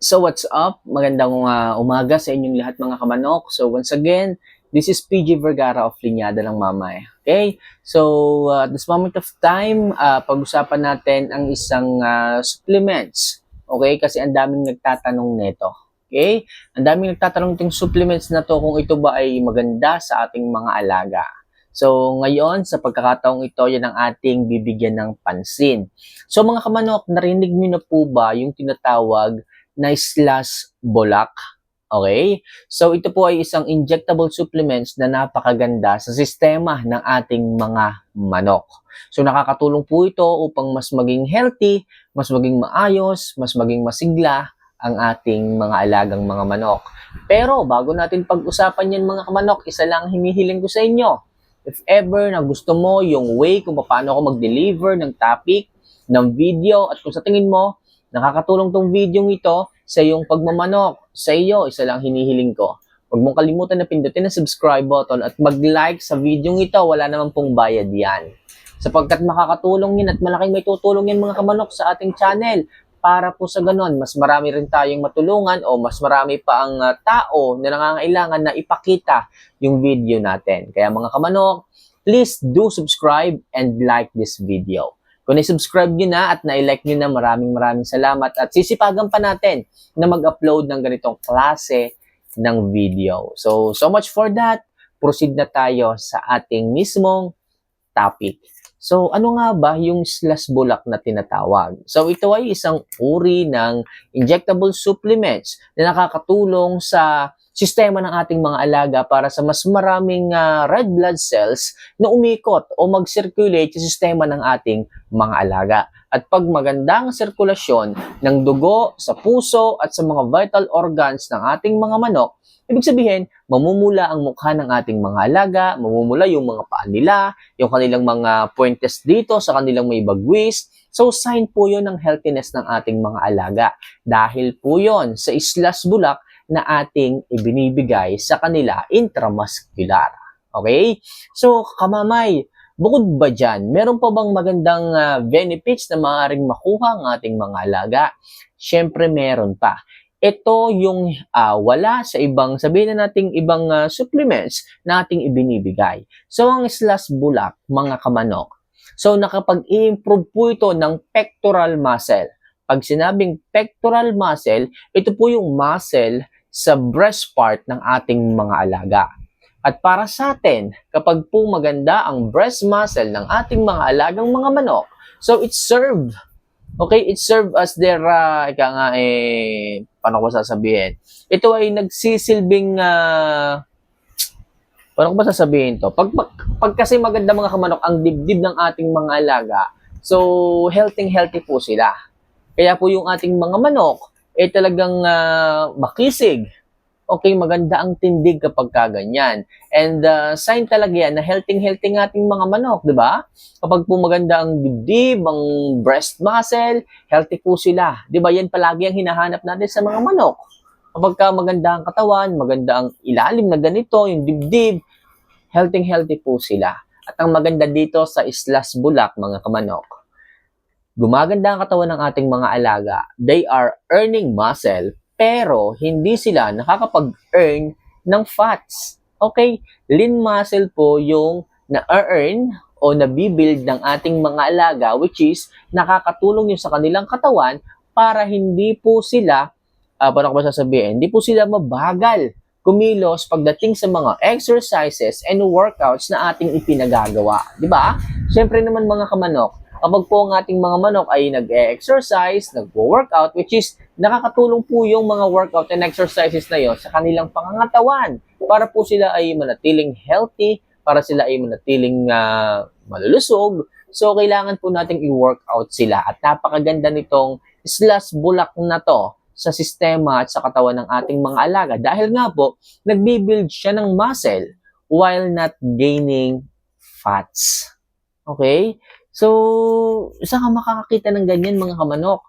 So what's up? Magandang uh, umaga sa inyong lahat mga kamanok. So once again, this is PG Vergara of Linyada ng Mamay. Okay? So uh, at this moment of time, uh, pag-usapan natin ang isang uh, supplements. Okay? Kasi ang daming nagtatanong nito. Okay? Ang daming nagtatanong itong supplements na to kung ito ba ay maganda sa ating mga alaga. So ngayon, sa pagkakataong ito, yan ang ating bibigyan ng pansin. So mga kamanok, narinig niyo na po ba yung tinatawag na slash bolak? Okay? So ito po ay isang injectable supplements na napakaganda sa sistema ng ating mga manok. So nakakatulong po ito upang mas maging healthy, mas maging maayos, mas maging masigla ang ating mga alagang mga manok. Pero bago natin pag-usapan yan mga kamanok, isa lang ang hinihiling ko sa inyo. If ever na gusto mo yung way kung paano ako mag-deliver ng topic, ng video, at kung sa tingin mo, nakakatulong tong video ito sa iyong pagmamanok, sa iyo, isa lang hinihiling ko. Huwag mong kalimutan na pindutin ang subscribe button at mag-like sa video ito, wala naman pong bayad yan. Sapagkat makakatulong yan at malaking may tutulong yan mga kamanok sa ating channel para po sa ganon, mas marami rin tayong matulungan o mas marami pa ang uh, tao na nangangailangan na ipakita yung video natin. Kaya mga kamanok, please do subscribe and like this video. Kung na-subscribe nyo na at na-like nyo na, maraming maraming salamat at sisipagan pa natin na mag-upload ng ganitong klase ng video. So, so much for that. Proceed na tayo sa ating mismong topic. So, ano nga ba yung slash bulak na tinatawag? So, ito ay isang uri ng injectable supplements na nakakatulong sa sistema ng ating mga alaga para sa mas maraming uh, red blood cells na umikot o mag-circulate sa sistema ng ating mga alaga. At pag maganda ang sirkulasyon ng dugo sa puso at sa mga vital organs ng ating mga manok, Ibig sabihin, mamumula ang mukha ng ating mga alaga, mamumula yung mga paa nila, yung kanilang mga pointes dito sa kanilang may bagwis. So, sign po yon ng healthiness ng ating mga alaga. Dahil po yon sa islas bulak na ating ibinibigay sa kanila intramuscular. Okay? So, kamamay, bukod ba dyan, meron pa bang magandang uh, benefits na maaaring makuha ang ating mga alaga? Siyempre, meron pa ito yung uh, wala sa ibang, sabihin na nating ibang uh, supplements na ating ibinibigay. So, ang slash bulak, mga kamanok. So, nakapag-improve po ito ng pectoral muscle. Pag sinabing pectoral muscle, ito po yung muscle sa breast part ng ating mga alaga. At para sa atin, kapag po maganda ang breast muscle ng ating mga alagang mga manok, so it serve Okay, it serve as their, uh, ika nga, eh, paano ko sasabihin? Ito ay nagsisilbing, uh, paano ko ba sasabihin to? Pag, pag, pag kasi maganda mga kamanok, ang dibdib ng ating mga alaga, so, healthy-healthy po sila. Kaya po yung ating mga manok, eh talagang uh, makisig, okay, maganda ang tindig kapag kaganyan. And uh, sign talaga yan na healthy-healthy ng ating mga manok, di ba? Kapag po maganda ang dibdib, ang breast muscle, healthy po sila. Di ba? Yan palagi ang hinahanap natin sa mga manok. Kapag ka maganda ang katawan, maganda ang ilalim na ganito, yung dibdib, healthy-healthy po sila. At ang maganda dito sa Islas Bulak, mga kamanok, gumaganda ang katawan ng ating mga alaga. They are earning muscle pero hindi sila nakakapag-earn ng fats. Okay? Lean muscle po yung na-earn o nabibuild ng ating mga alaga which is nakakatulong yung sa kanilang katawan para hindi po sila, uh, paano ko ba sasabihin, hindi po sila mabagal kumilos pagdating sa mga exercises and workouts na ating ipinagagawa. Di ba? Siyempre naman mga kamanok, kapag po ang ating mga manok ay nag-exercise, nag-workout, which is nakakatulong po yung mga workout and exercises na yon sa kanilang pangangatawan para po sila ay manatiling healthy, para sila ay manatiling uh, malulusog. So, kailangan po nating i-workout sila at napakaganda nitong slash bulak na to sa sistema at sa katawan ng ating mga alaga dahil nga po, nagbibuild siya ng muscle while not gaining fats. Okay? So, saan ka makakakita ng ganyan mga kamanok?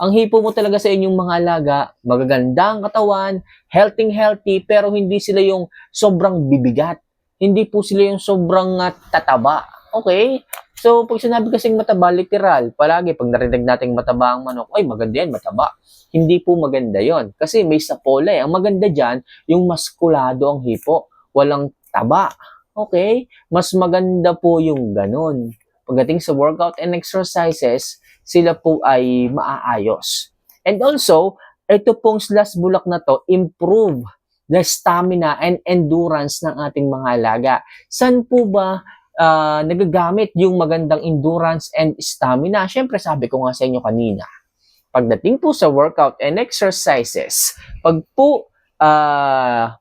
Ang hipo mo talaga sa inyong mga alaga, magaganda ang katawan, healthy-healthy, pero hindi sila yung sobrang bibigat. Hindi po sila yung sobrang uh, tataba. Okay? So, pag sinabi kasing mataba, literal, palagi pag narinig nating mataba ang manok, ay maganda yan, mataba. Hindi po maganda yon Kasi may sapola eh. Ang maganda dyan, yung maskulado ang hipo. Walang taba. Okay? Mas maganda po yung ganun. Pagdating sa workout and exercises, sila po ay maaayos. And also, ito pong slash bulak na to, improve the stamina and endurance ng ating mga alaga. San po ba ah, nagagamit yung magandang endurance and stamina? Siyempre, sabi ko nga sa inyo kanina, pagdating po sa workout and exercises, pag po ah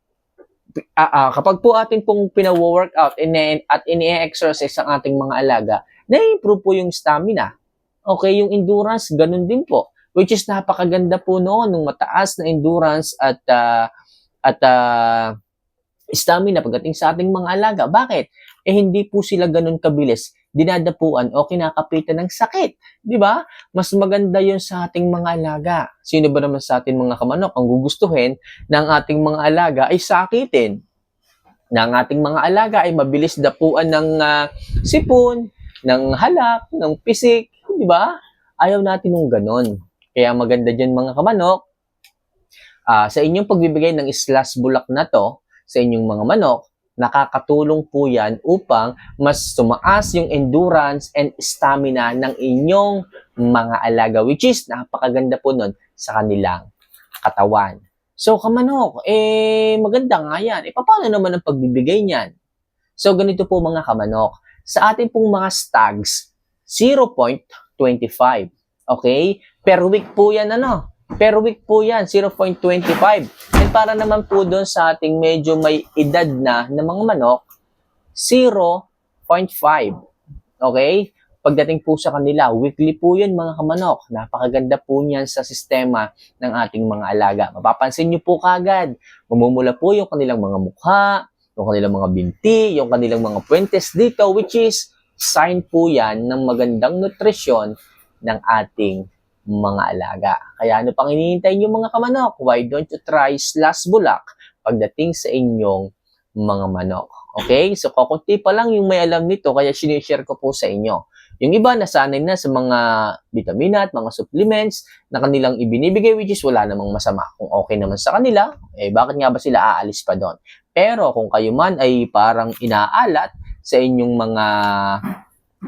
ah, ah, kapag po atin pong pina-workout ine- at ini-exercise ang ating mga alaga, na-improve po yung stamina. Okay, yung endurance, ganun din po. Which is napakaganda po noon, nung mataas na endurance at ah, at ah, stamina pagdating sa ating mga alaga. Bakit? Eh hindi po sila ganun kabilis dinadapuan o kinakapitan ng sakit. Di ba? Mas maganda yon sa ating mga alaga. Sino ba naman sa ating mga kamanok ang gugustuhin ng ating mga alaga ay sakitin? Ang ating mga alaga ay mabilis dapuan ng ah, sipon, ng halak, ng pisik. Di ba? Ayaw natin ng ganon. Kaya maganda dyan mga kamanok, ah, sa inyong pagbibigay ng slash bulak na to, sa inyong mga manok, nakakatulong po yan upang mas tumaas yung endurance and stamina ng inyong mga alaga, which is napakaganda po nun sa kanilang katawan. So, kamanok, eh, maganda nga yan. Eh, paano naman ang pagbibigay niyan? So, ganito po mga kamanok. Sa ating pong mga stags, 0.25. Okay? Per week po yan, ano? Per week po yan, 0.25. And para naman po doon sa ating medyo may edad na na mga manok, 0.5. Okay? Pagdating po sa kanila, weekly po yun mga kamanok. Napakaganda po niyan sa sistema ng ating mga alaga. Mapapansin niyo po kagad, mamumula po yung kanilang mga mukha, yung kanilang mga binti, yung kanilang mga puwentes dito, which is sign po yan ng magandang nutrisyon ng ating mga alaga. Kaya ano pang hinihintay niyo mga kamanok? Why don't you try slash bulak pagdating sa inyong mga manok? Okay? So, kukunti pa lang yung may alam nito, kaya sinishare ko po sa inyo. Yung iba, nasanay na sa mga vitamina at mga supplements na kanilang ibinibigay, which is wala namang masama. Kung okay naman sa kanila, eh bakit nga ba sila aalis pa doon? Pero kung kayo man ay parang inaalat sa inyong mga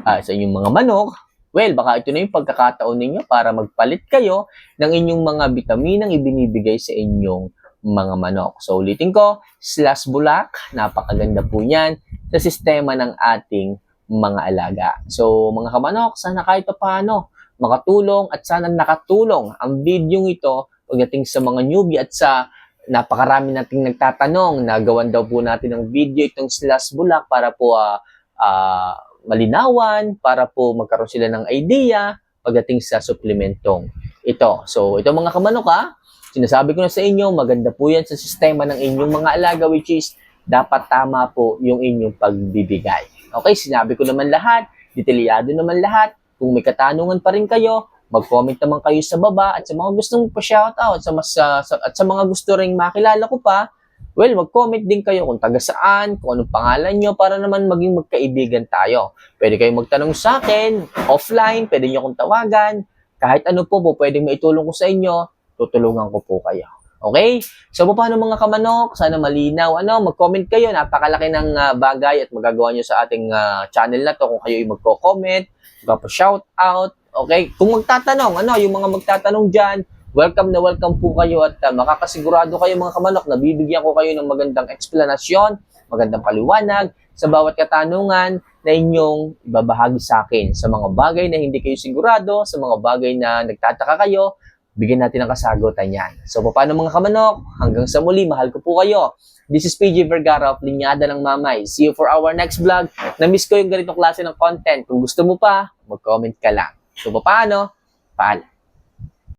ah, sa inyong mga manok, well, baka ito na yung pagkakataon ninyo para magpalit kayo ng inyong mga bitaminang ibinibigay sa inyong mga manok. So, ulitin ko, slash bulak, napakaganda po yan sa sistema ng ating mga alaga. So, mga kamanok, sana kahit pa paano makatulong at sana nakatulong ang video ito pagdating sa mga newbie at sa napakarami nating nagtatanong na gawan daw po natin ng video itong slash bulak para po ah, ah, malinawan, para po magkaroon sila ng idea pagdating sa suplementong ito. So, ito mga kamanok ha, sinasabi ko na sa inyo, maganda po yan sa sistema ng inyong mga alaga which is dapat tama po yung inyong pagbibigay. Okay, sinabi ko naman lahat, detalyado naman lahat. Kung may katanungan pa rin kayo, mag-comment naman kayo sa baba at sa mga gustong pa-shoutout sa, mas, sa, sa- at sa mga gusto ring makilala ko pa, well, mag-comment din kayo kung taga saan, kung anong pangalan nyo para naman maging magkaibigan tayo. Pwede kayong magtanong sa akin, offline, pwede nyo akong tawagan, kahit ano po po pwedeng maitulong ko sa inyo, tutulungan ko po kayo. Okay? So, paano mga kamanok? Sana malinaw. Ano, mag-comment kayo. Napakalaki ng ah, bagay at magagawa nyo sa ating ah, channel na to kung kayo ay magko-comment, magpa-shout out. Okay? Kung magtatanong, ano, yung mga magtatanong dyan, welcome na welcome po kayo at ah, makakasigurado kayo mga kamanok na bibigyan ko kayo ng magandang eksplanasyon, magandang paliwanag sa bawat katanungan na inyong ibabahagi sa akin sa mga bagay na hindi kayo sigurado, sa mga bagay na nagtataka kayo, bigyan natin ng kasagutan yan. So, paano mga kamanok? Hanggang sa muli, mahal ko po kayo. This is PJ Vergara of Linyada ng Mamay. See you for our next vlog. Na-miss ko yung ganitong klase ng content. Kung gusto mo pa, mag-comment ka lang. So, paano? Paalam.